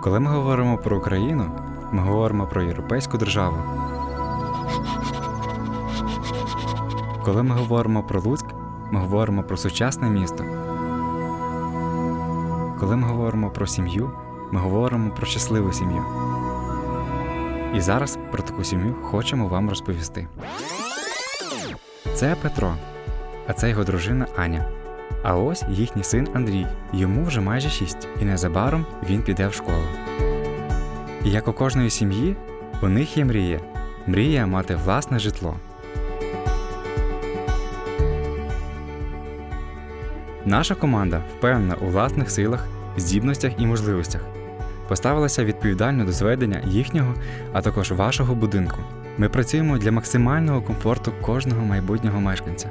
Коли ми говоримо про Україну, ми говоримо про європейську державу. Коли ми говоримо про Луцьк, ми говоримо про сучасне місто. Коли ми говоримо про сім'ю, ми говоримо про щасливу сім'ю. І зараз про таку сім'ю хочемо вам розповісти. Це Петро, а це його дружина Аня. А ось їхній син Андрій. Йому вже майже шість, і незабаром він піде в школу. І як у кожної сім'ї, у них є мрія мрія мати власне житло. Наша команда впевнена у власних силах, здібностях і можливостях. Поставилася відповідально до зведення їхнього, а також вашого будинку. Ми працюємо для максимального комфорту кожного майбутнього мешканця,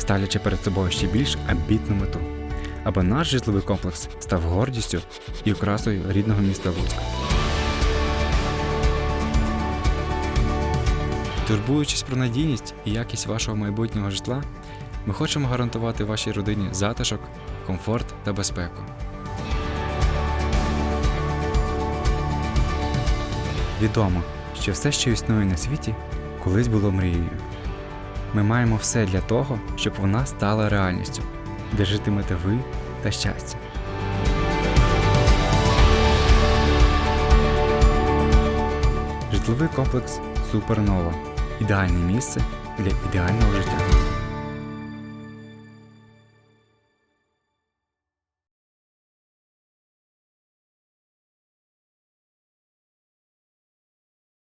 ставлячи перед собою ще більш амбітну мету, аби наш житловий комплекс став гордістю і окрасою рідного міста Луцька. Турбуючись про надійність і якість вашого майбутнього житла, ми хочемо гарантувати вашій родині затишок, комфорт та безпеку. Відомо, що все, що існує на світі, колись було мрією. Ми маємо все для того, щоб вона стала реальністю, де житимете ви та щастя. Житловий комплекс Супернова ідеальне місце для ідеального життя.